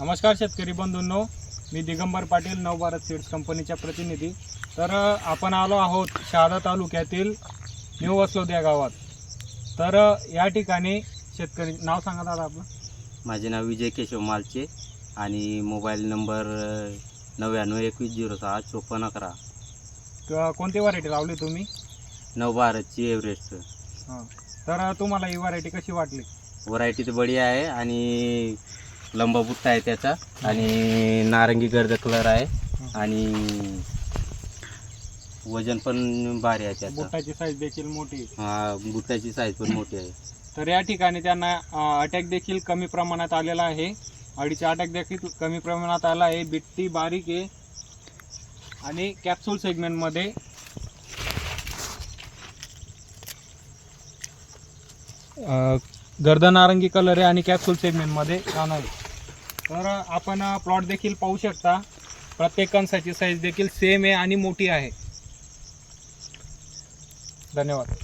नमस्कार शेतकरी बंधूंनो मी दिगंबर पाटील नवभारत सीड्स कंपनीच्या प्रतिनिधी. तर आपण आलो आहोत शहादा तालुक्यातील न्यू वसलोद या गावात. तर या ठिकाणी शेतकरी नाव सांगा दादा आपलं. माझे नाव विजय केशव मालचे आणि मोबाईल नंबर नव्याण्णव एकवीस झिरो सहा चोपन्न अकरा. क- कोणती व्हरायटी लावली तुम्ही? नवभारतची एव्हरेस्ट. हां. तर तुम्हाला ही व्हरायटी कशी वाटली? व्हरायटी तर बढिया आहे आणि लंबा बुट्टा आहे त्याचा आणि नारंगी गर्द कलर आहे आणि वजन पण भारी आहे त्याचं. बुटाची साईज देखील मोठी. हा बुट्टाची साईज पण मोठी आहे. तर या ठिकाणी त्यांना अटॅक देखील कमी प्रमाणात आलेला आहे. अडीचा अटॅक देखील कमी प्रमाणात आला आहे. बिट्टी बारीक आहे. आणि कॅप्सूल सेगमेंटमध्ये गर्द नारंगी कलर आहे आणि कॅप्सूल सेगमेंटमध्ये छान आहे. तर आपण प्लॉट देखील पाहू शकता. प्रत्येक कणसाची साईज देखील सेम आहे आणि मोठी आहे. धन्यवाद.